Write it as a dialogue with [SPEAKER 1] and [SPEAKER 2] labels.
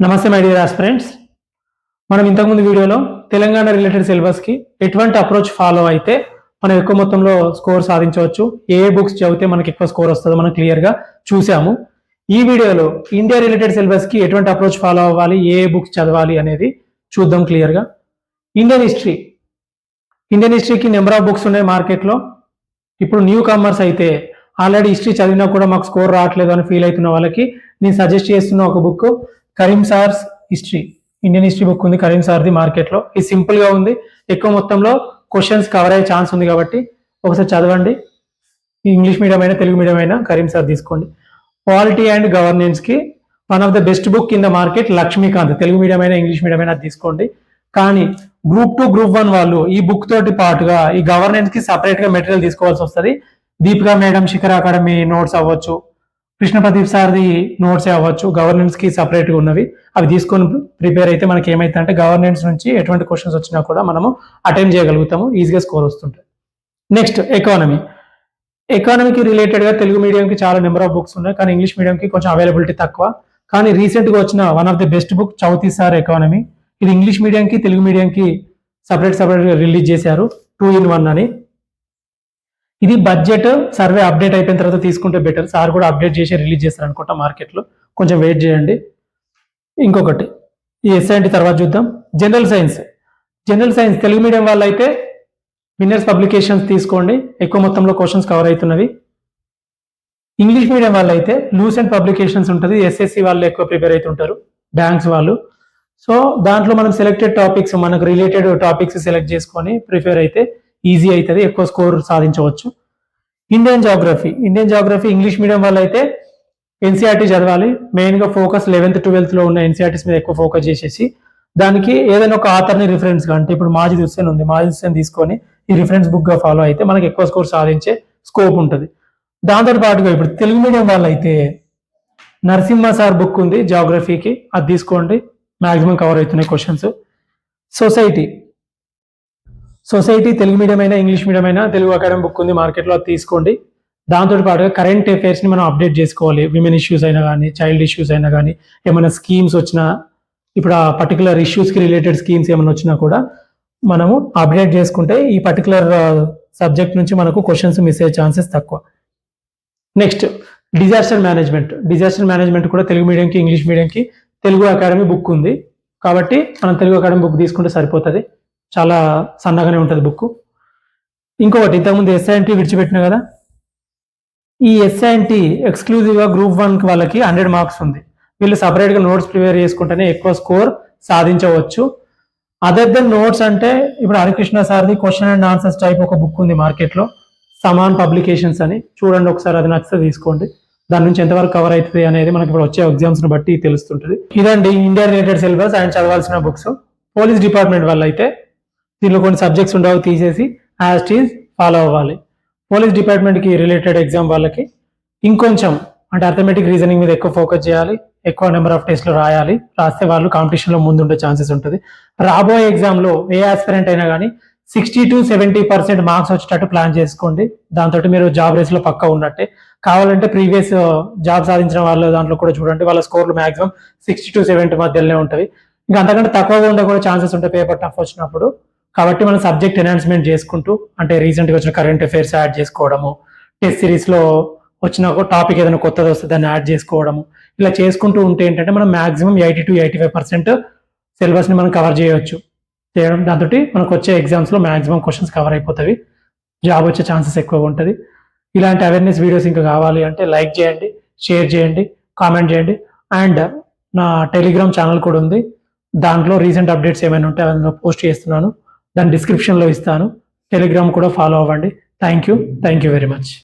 [SPEAKER 1] నమస్తే my dear aspirants మనం ఇంతకుముందు వీడియోలో తెలంగాణ రిలేటెడ్ సిలబస్కి ఎటువంటి అప్రోచ్ ఫాలో అయితే మనం ఎక్కువ మొత్తంలో స్కోర్ సాధించవచ్చు. ఏ బుక్స్ చదివితే మనకి ఎక్కువ స్కోర్ వస్తుందో మనం క్లియర్గా చూసాము ఈ వీడియోలో ఇండియా రిలేటెడ్ సిలబస్కి ఎటువంటి అప్రోచ్ ఫాలో అవ్వాలి ఏ బుక్స్ చదవాలి అనేది చూద్దాం క్లియర్గా ఇండియన్ హిస్టరీ ఇండియన్ హిస్టరీకి నెంబర్ ఆఫ్ బుక్స్ ఉన్నాయి మార్కెట్లో ఇప్పుడు న్యూ కామర్స్ అయితే ఆల్రెడీ హిస్టరీ చదివినా కూడా మాకు స్కోర్ రావట్లేదు అని ఫీల్ అవుతున్న వాళ్ళకి నేను సజెస్ట్ చేస్తున్న ఒక book Karim sir's history Indian history book ఉంది కరీం సార్ది మార్కెట్లో ఇది సింపుల్గా ఉంది. ఎక్కువ మొత్తంలో క్వశ్చన్స్ కవర్ అయ్యే ఛాన్స్ ఉంది కాబట్టి ఒకసారి చదవండి. ఇంగ్లీష్ మీడియం అయినా తెలుగు మీడియం అయినా కరీం సార్ తీసుకోండి. Polity and గవర్నెన్స్కి one of the best book in the market Lakshmikanth. Telugu medium అయినా ఇంగ్లీష్ మీడియం అయినా తీసుకోండి. కానీ గ్రూప్ టూ గ్రూప్ వన్ వాళ్ళు ఈ బుక్ తోటి పాటుగా ఈ గవర్నెన్స్కి సపరేట్గా మెటీరియల్ తీసుకోవాల్సి వస్తుంది. Deepika madam Shikhar academy notes అవ్వచ్చు. కృష్ణ ప్రదీప్ సార్ది నోట్స్ అవ్వచ్చు గవర్నెన్స్కి సపరేట్గా ఉన్నవి. అవి తీసుకొని ప్రిపేర్ అయితే మనకి ఏమైతే అంటే గవర్నెన్స్ నుంచి ఎటువంటి క్వశ్చన్స్ వచ్చినా కూడా మనము అటెండ్ చేయగలుగుతాము. ఈజీగా స్కోర్ వస్తుంటాయి. నెక్స్ట్ ఎకానమీ ఎకానమీకి రిలేటెడ్గా తెలుగు మీడియంకి చాలా నెంబర్ ఆఫ్ బుక్స్ ఉన్నాయి. కానీ ఇంగ్లీష్ మీడియంకి కొంచెం అవైలబిలిటీ తక్కువ. కానీ రీసెంట్గా వచ్చిన one of the best book చౌతీ sir economy ఇది ఇంగ్లీష్ మీడియంకి తెలుగు మీడియంకి సపరేట్ సపరేట్గా రిలీజ్ చేశారు. టూ ఇన్ వన్ అని. ఇది బడ్జెట్ సర్వే అప్డేట్ అయిపోయిన తర్వాత తీసుకుంటే బెటర్ సార్ కూడా అప్డేట్ చేసి రిలీజ్ చేస్తారు అనుకుంటా మార్కెట్లో కొంచెం వెయిట్ చేయండి. ఇంకొకటి ఈ ఎస్ఐంటి తర్వాత చూద్దాం. General science general science Telugu medium వాళ్ళు అయితే విన్నర్స్ పబ్లికేషన్స్ తీసుకోండి. ఎక్కువ మొత్తంలో క్వశ్చన్స్ కవర్ అవుతున్నవి. ఇంగ్లీష్ మీడియం వాళ్ళు అయితే లూసెంట్ పబ్లికేషన్స్ ఉంటుంది ఎస్ఎస్సి వాళ్ళు ఎక్కువ ప్రిపేర్ అవుతుంటారు. బ్యాంక్స్ వాళ్ళు. సో దాంట్లో మనం సెలెక్టెడ్ టాపిక్స్ మనకు రిలేటెడ్ టాపిక్స్ సెలెక్ట్ చేసుకొని ప్రిపేర్ అయితే ఈజీ అవుతుంది ఎక్కువ స్కోర్ సాధించవచ్చు. Indian geography Indian geography English medium వల్ల అయితే ఎన్సీఆర్టీ చదవాలి. మెయిన్గా ఫోకస్ లెవెన్త్ ట్వెల్త్లో ఉన్న ఎన్సీఆర్టీస్ మీద ఎక్కువ ఫోకస్ చేసేసి దానికి ఏదైనా ఒక ఆథర్ని రిఫరెన్స్గా అంటే ఇప్పుడు మాజిద్ హుస్సేన్ ఉంది మాజిద్ హుస్సేన్ తీసుకొని ఈ రిఫరెన్స్ బుక్గా ఫాలో అయితే మనకి ఎక్కువ స్కోర్ సాధించే స్కోప్ ఉంటుంది. దాంతో పాటుగా ఇప్పుడు తెలుగు మీడియం వాళ్ళు అయితే నరసింహ సార్ బుక్ ఉంది జాగ్రఫీకి అది తీసుకోండి. మాక్సిమం కవర్ అవుతున్నాయి questions society society Telugu medium అయినా ఇంగ్లీష్ మీడియం అయినా తెలుగు అకాడమీ బుక్ ఉంది మార్కెట్లో అది తీసుకోండి. దాంతో పాటుగా కరెంట్ అఫైర్స్ని మనం అప్డేట్ చేసుకోవాలి. విమెన్ ఇష్యూస్ అయినా కానీ చైల్డ్ ఇష్యూస్ అయినా కానీ ఏమైనా స్కీమ్స్ వచ్చినా ఇప్పుడు ఆ పర్టికులర్ ఇష్యూస్కి రిలేటెడ్ స్కీమ్స్ ఏమైనా వచ్చినా కూడా మనము అప్డేట్ చేసుకుంటే ఈ పర్టికులర్ సబ్జెక్ట్ నుంచి మనకు క్వశ్చన్స్ మిస్ అయ్యే ఛాన్సెస్ తక్కువ. Next disaster management disaster management కూడా తెలుగు మీడియంకి ఇంగ్లీష్ మీడియంకి తెలుగు అకాడమీ బుక్ ఉంది. కాబట్టి మనం తెలుగు అకాడమీ బుక్ తీసుకుంటే సరిపోతుంది. చాలా సన్నగానే ఉంటుంది బుక్ ఇంకొకటి ఇంతకుముందు ఎస్ఐఎన్టీ విడిచిపెట్టిన కదా? ఈ ఎస్ఐఎన్టీ ఎక్స్క్లూజివ్గా గ్రూప్ వన్ వాళ్ళకి హండ్రెడ్ మార్క్స్ ఉంది. వీళ్ళు సపరేట్గా నోట్స్ ప్రిపేర్ చేసుకుంటేనే ఎక్కువ స్కోర్ సాధించవచ్చు. అదర్ దెన్ నోట్స్ అంటే ఇప్పుడు హరికృష్ణ సార్ది క్వశ్చన్ అండ్ ఆన్సర్స్ టైప్ ఒక బుక్ ఉంది మార్కెట్లో సమాన్ పబ్లికేషన్స్ అని. చూడండి ఒకసారి అది నచ్చితే తీసుకోండి. దాని నుంచి ఎంతవరకు కవర్ అవుతుంది అనేది మనకి ఇప్పుడు వచ్చే ఎగ్జామ్స్ని బట్టి తెలుస్తుంటుంది. ఇదండి ఇండియా రిలేటెడ్ సిలబస్ అండ్ చదవాల్సిన బుక్స్ పోలీస్ డిపార్ట్మెంట్ వల్ల అయితే దీనిలో కొన్ని సబ్జెక్ట్స్ ఉండవు తీసేసి యాజ్ ఈజ్ ఫాలో అవ్వాలి. పోలీస్ డిపార్ట్మెంట్కి రిలేటెడ్ ఎగ్జామ్ వాళ్ళకి ఇంకొంచెం అంటే అథమెటిక్ రీజనింగ్ మీద ఎక్కువ ఫోకస్ చేయాలి ఎక్కువ నెంబర్ ఆఫ్ టెస్ట్లు రాయాలి రాస్తే వాళ్ళు కాంపిటీషన్లో ముందుండే ఛాన్సెస్ ఉంటుంది. రాబోయే ఎగ్జామ్లో ఏ ఆస్పిరెంట్ అయినా కానీ sixty to seventy percent marks వచ్చేటట్టు ప్లాన్ చేసుకోండి. దాంతో మీరు జాబ్ రేస్లో పక్క ఉన్నట్టే. కావాలంటే ప్రీవియస్ జాబ్ uh, సాధించిన వాళ్ళ దాంట్లో కూడా చూడండి వాళ్ళ స్కోర్లు మాక్సిమం సిక్స్టీ టు సెవెంటీ మధ్యలోనే ఉంటుంది. ఇంకా అంతకంటే తక్కువగా ఉండే కూడా ఛాన్సెస్ ఉంటాయి పేపర్ టఫ్ వచ్చినప్పుడు కాబట్టి మనం సబ్జెక్ట్ ఎన్హాన్స్మెంట్ చేసుకుంటూ అంటే రీసెంట్గా వచ్చిన కరెంట్ అఫైర్స్ యాడ్ చేసుకోవడము టెస్ట్ సిరీస్లో వచ్చిన టాపిక్ ఏదైనా కొత్తది వస్తే దాన్ని యాడ్ చేసుకోవడము ఇలా చేసుకుంటూ ఉంటే ఏంటంటే మనం maximum eighty to eighty five percent సిలబస్ని మనం కవర్ చేయవచ్చు చేయడం దాంతో మనకు వచ్చే ఎగ్జామ్స్లో మాక్సిమం క్వశ్చన్స్ కవర్ అయిపోతాయి. జాబ్ వచ్చే ఛాన్సెస్ ఎక్కువగా ఉంటుంది. ఇలాంటి అవేర్నెస్ వీడియోస్ ఇంకా కావాలి అంటే లైక్ చేయండి షేర్ చేయండి కామెంట్ చేయండి. అండ్ నా టెలిగ్రామ్ ఛానల్ కూడా ఉంది. దాంట్లో రీసెంట్ అప్డేట్స్ ఏమైనా ఉంటే అందులో పోస్ట్ చేస్తున్నాను. దాని డిస్క్రిప్షన్లో ఇస్తాను. టెలిగ్రామ్ కూడా ఫాలో అవ్వండి. Thank you thank you very much